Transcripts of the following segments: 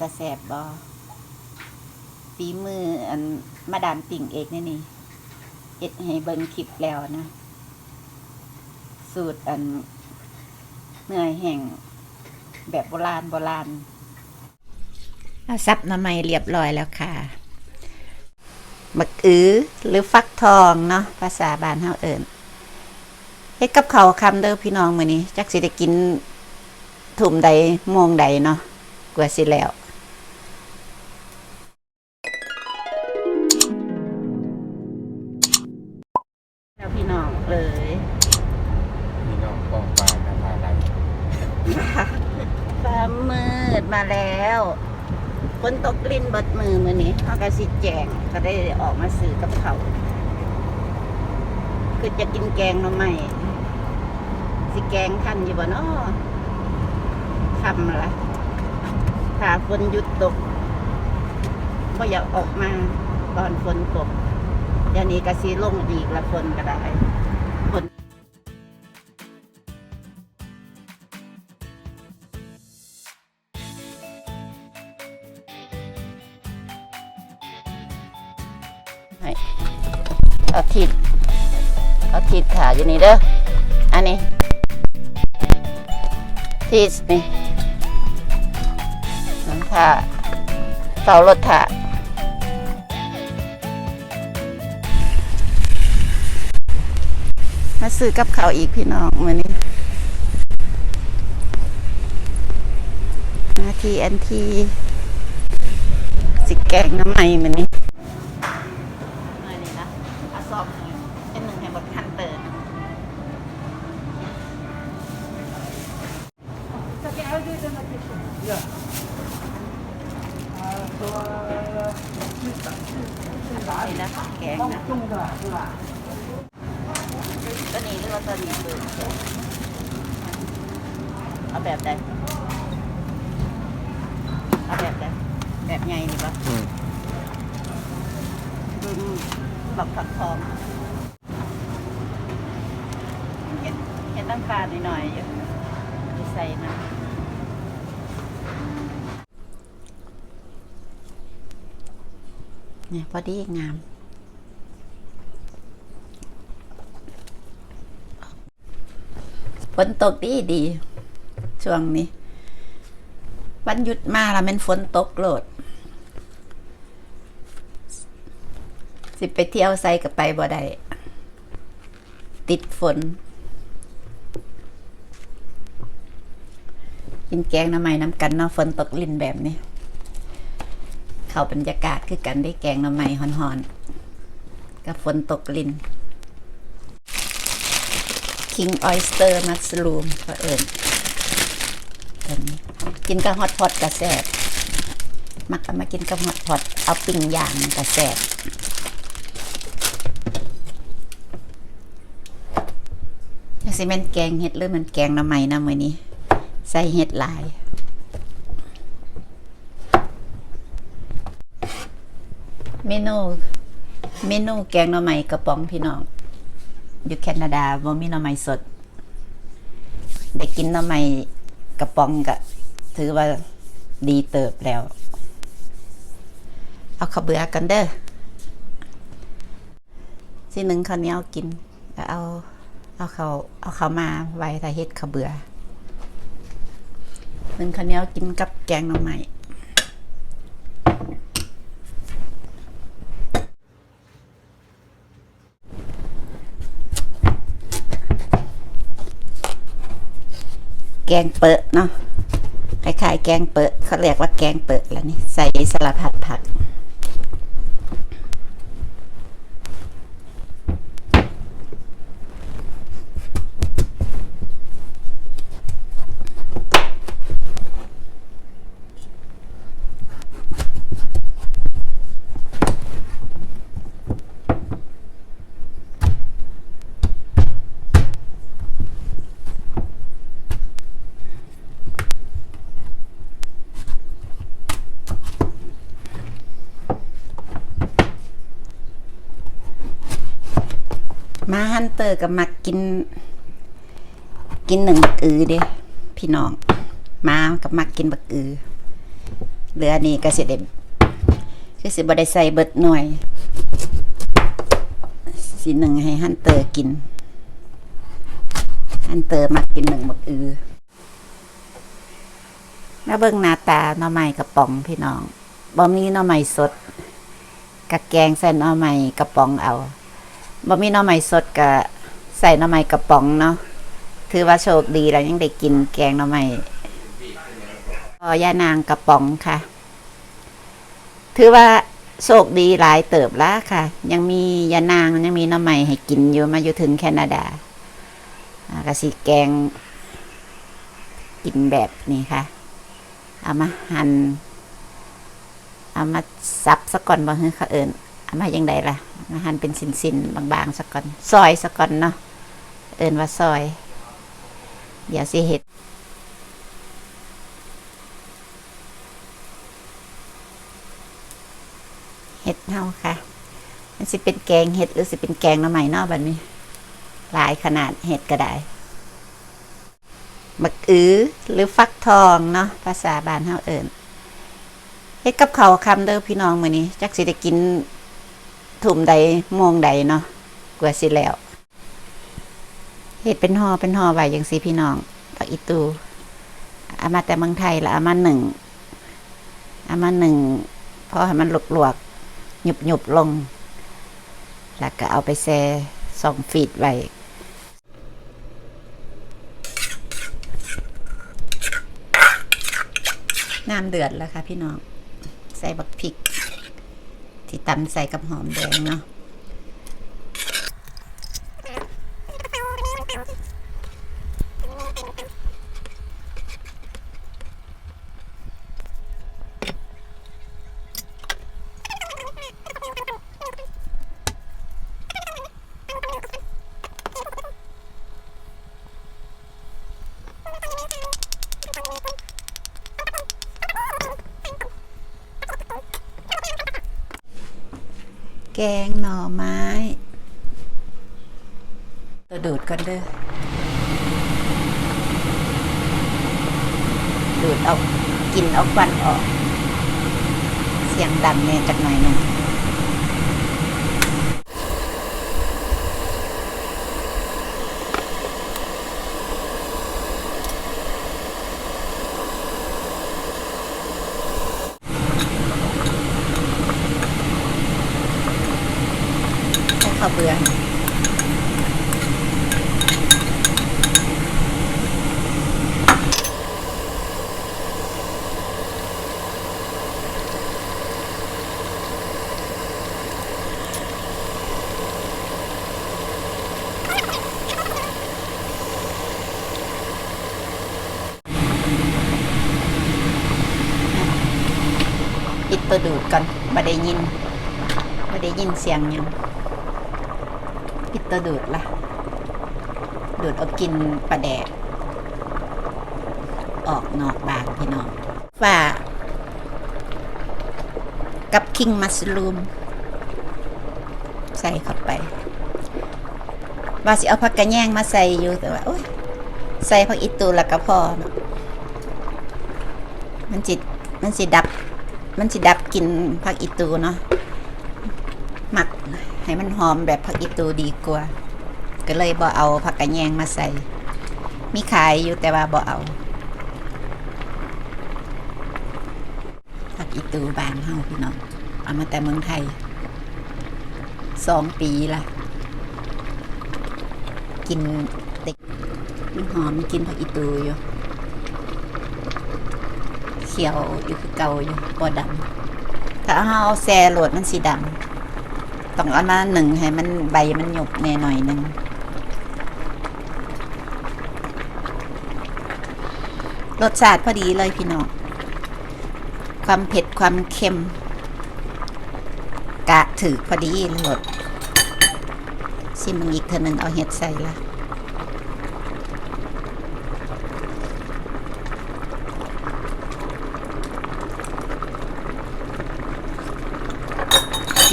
ตาแสบบอฝีมืออันมาดามติ่งเอกนี่นี่เอ็ดให้เบิ่งคลิปแล้วนะ สูตรอันเนื้อยแห้งแบบโบราณโบราณเอาซับน้ำไม้เรียบร้อยแล้วค่ะบักอือหรือฟักทองเนาะภาษาบ้านเฮาเอิ้นเฮ็ดกับเขาคำเด้อพี่น้องมื้อนี้ จักสิได้กินถุ่มใดมงใดเนาะกว่าสิแล้ว มือมือนี้เขาก็สิแจงก็ได้ออกมาซื้อกับเขาคือจะกินแกงหน่อไม้สิแกงทันอยู่บ่เนาะทำละถ้าฝนหยุดตกก็อยากออกมาตอนฝนตกเดี๋ยวนี้ก็สิลงอีกละฝนก็ได้ เอาทิศเอาทิศขาอยู่นี่เด้ออันนี้ทิศนี่นั่นค่ะเสารถถามาซื้อกับเขาอีกพี่น้องมือนี้มาทีแอนทีสิแกงน้ำใหม่มือนี้ เมื่อนี้นะอาซอมเป็นหนึ่งแห่งบทคันเตอร์ นี่นะแกงนะตัว นี้หรือว่าตัวนี้คือเอาแบบใดเอาแบบใดแบบไงนี่ปะอืมบึงบักผักทองเห็นเห็นน้ำตาลหน่อยๆอยู่มีใส่มาเนี่ยพอดีงาม ฝนตกดีดี ช่วงนี้ วันหยุดมาแล้วมันฝนตกโหลดสิไปเที่ยวไซกับไปบ่ได้ติดฝน กินแกงน้ำไม้น้ำกันเนาะฝนตกลินแบบนี้ เข้าบรรยากาศคือกันได้แกงน้ำไม้หอนๆกับฝนตกลิน King Oyster Mushroom ก็เอิญตัวนี้กินกับฮอตพอตกระแสบมักก็มากินกับฮอตพอตเอาปิ้งย่างกระแสบจะสิแม่นแกงเห็ดหรือมันแกงน้ำใหม่นะมื้อนี้ ใส่เห็ดลายเมนูเมนูแกงหน่อไม้กระป๋องพี่น้อง อยู่แคนาดาบ่มีหน่อไม้สด ได้กินหน่อไม้กระป๋องก็ถือว่าดีเติบแล้ว เอาข้าวเบื่อกันเด้อสิหนึ่งข้าวเหนียวกินก็เอาเอาเขาเอาเขามาไว้ถ้าเฮ็ดข้าวเบื่อหนึ่งข้าวเหนียวกินกับแกงหน่อไม้ แกงเปิดเนาะคล้ายๆแกงเปิดเขาเรียกว่าแกงเปิดแล้วนี่ใส่สลัดผัดผัก มาฮันเตอร์กับมักกิน กินหนึ่งกอือเด้พี่น้อง มากับมักกินบักอือเหลืออันนี้ก็สิเด็คือสิบได้ใส่เบิดหน่วยสิหนึ่งให้ฮันเตอร์กิน ฮันเตอร์มักกินหนึ่งหมกอือมาเบิ่งหน้าตาหน่อไม้กระป๋องพี่น้องบ่มีหน่อไม้สดกะแกงใส่หน่อไม้กระป๋องเอา บ่มีหน่อไม้สดกะใส่หน่อไม้กระป๋องเนาะถือว่าโชคดีแล้วยังได้กินแกงหน่อไม้พอยานางกระป๋องค่ะ ถือว่าโชคดีหลายเติบละค่ะ ยังมียานางยังมีหน้ำใหม่ให้กินอยู่มาอยู่ถึงแคนาดากะสิแกง กินแบบนี้ค่ะ เอามาหัน่นเอามาซับสะก่อนบ่เฮ้เขาเอิญ เอามายังไงล่ะมาหั่นเป็นสินๆบางๆสะก่อนซอยสะก่อนเนาะเอิญว่าซอย เดี๋ยวสิเห็ดเห็ดเฮาค่ะ มันสิเป็นแกงเห็ดหรือสิเป็นแกงน้ำใหม่นอกแบบนี้ หลายขนาดเห็ดก็ได้บักอือหรือฟักทองเนาะภาษาบ้านเฮาเอิญเฮ็ดกับเขาวคำเด้อพี่น้องมื้อนี้จักสิได้กิน ถุ่มใดโมงใดเนาะกว่าสิแล้วเฮ็ดเป็นห่อเป็นห่อไว้จังซี่พี่น้องผักอีตูเอามาแต่เมืองไทยแล้วเอามาหนึ่งเอามาหนึ่งพอให้มันหลวกๆหยุบหยุบลง แล้วก็เอาไปแช่สองฟีดไว้น้ำเดือดแล้วค่ะพี่น้อง ใส่บักพริก ที่ตำใส่กับหอมแดงเนาะ แกงหน่อไม้ตัวดูดก่อนเด้อดูดเอากินเอาควันออก เสียงดังแน่จักหน่อยหนึงให้ข้าวเบื่อปิ ดูดก่อนบ่ได้ยินบ่ได้ยินเสียงยังปิดตัวดูดละดูดเอากินปลาแดกออกนอกบางพี่น้องว่ากับคิงมัสลูม ใส่เข้าไป ว่าสิเอาผักกระแยงมาใส่อยู่แต่ว่าโอ้ยใส่ผักอีตูแล้วก็พอเนาะมันจิตมันสิดับ มันสิดับกลินผักอีตูเนาะหมักให้มันหอมแบบผักอีตูดีกว่า ก็เลยบ่เอาผักกระแยงมาใส่ มีขายอยู่แต่ว่าบ่เอาผักอีตูบานเฮาพี่น้องเอามาแต่เมืองไทยสองปีละกินเด็กมันหอมกินผักอีตูอยู่ ขียวอยู่คือเก่าอยู่บ่ดำถ้าเอาแซ่โหลดมันสีดำต้องเอามาหนึ่งให้มันใบมันหยบแน่หน่อยหนึ่งรสชาติพอดีเลยพี่น้องความเผ็ดความเค็ม กะถือพอดีรสชิมมึงอีกเธอหนึ่งเอาเห็ดใส่ละ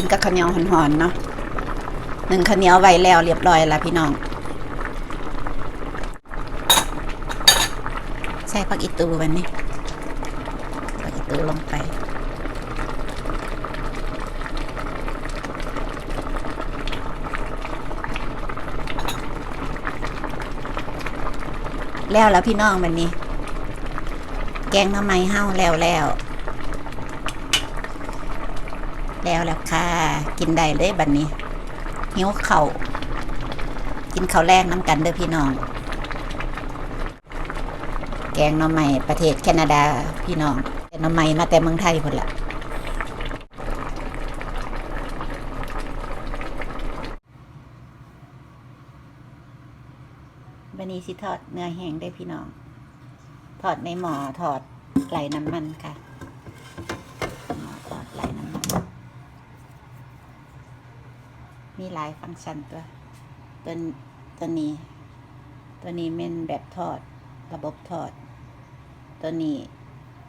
นกับข้าวเหนียวหอนๆเนาะหนึ่งข้าวเหนียวไว้แล้วเรียบร้อยแล้วพี่น้อง ใส่ผักอีตูวันนี้ผักอีตูลงไปแล้วแล้วพี่น้องวันนี้ แกงน้ำไม้เห่าแล้วแล้ว แล้วแล้วค่ะ กินได้เลยบัดนนี้ หิวเข่ากินข้าวแรกน้ำกันเด้อพี่น้อง แกงน้ำไม้ประเทศแคนาดาพี่น้องแกงน้ำไม้มาแต่เมืองไทยพุ่นละบันนี้สิทอดเนื้อแห้งได้พี่น้อง ทอดในหม้อทอดไหลน้ำมันค่ะหม้อทอดไหลน้ำมัน มีหลายฟังก์ชันตัวตัวตัวนี้ ตัวนี้เป็นแบบทอด ระบบทอด ตัวนี้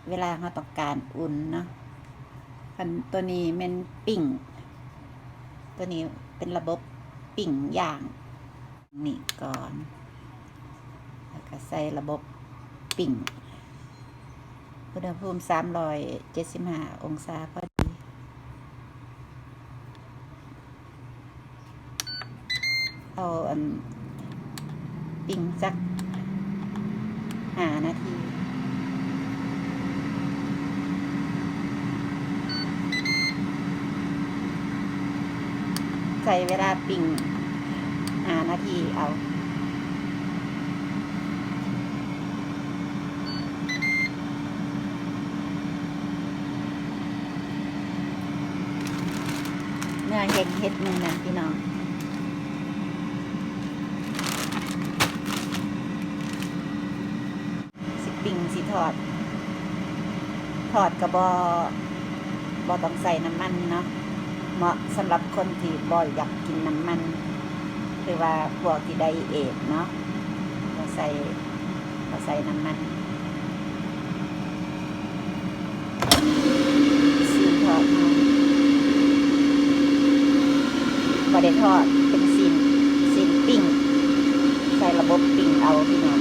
เวลาเราต้องการอุ่นเนาะอันตัวนี้เป็นปิ่ง ตัวนี้เป็นระบบปิ่งย่าง นี่ก่อน แล้วก็ใส่ระบบปิ่ง อุณหภูมิสามร้อยเจ็ดสิบห้าองศาพอดี เอาอั นปิ่งสักหานาทีใส่เวลาปิ่งหานาทีเอาเนื้อเห็ดเห็ดมือนะพี่น้อง สิ ปิ้งสิทอด ทอดกับบอบอต้องใส่น้ำมันเนาะเหมาะสำหรับคนที่บอยอยากกินน้ำมัน หรือว่าพวกที่ไดเอทเนาะเราใส่เราใส่น้ำมันสีทอดมาบอได้ทอดเป็นซีนซีนปิ้ง ใส่ระบบปิ้งเอาพี่น้อง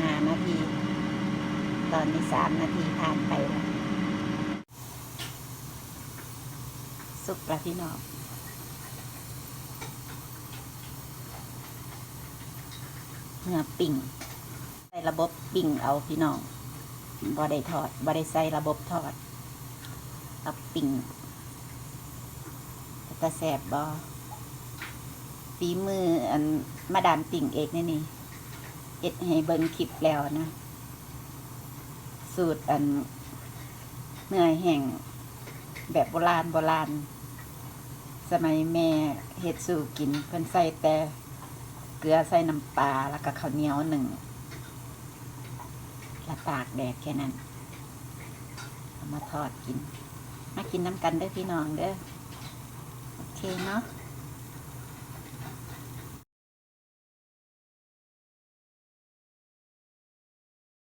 ห้านาที ตอนนี้ สามนาทีผ่านไปแล้วสุกแล้วพี่น้องเนื้อปิ่งใส่ระบบปิ่งเอาพี่น้องบ่ได้ทอดบ่ได้ใส่ระบบทอดเอาปิ่งแต่แสบบอฝีมืออันมาดามปิ่งเอกนี่นี่เอ็ดให้เบิ่งคลิปแล้วนะ สูตรอันเนื้อแห้งแบบโบราณโบราณ สมัยแม่เฮ็ดสู่กินเพิ่นใส่แต่เกลือใส่น้ำปลาแล้วก็ข้าวเหนียวหนึ่งและตากแดดแค่นั้นเอามาทอดกิน มากินน้ำกันเด้อพี่น้องเด้อโอเคเนาะ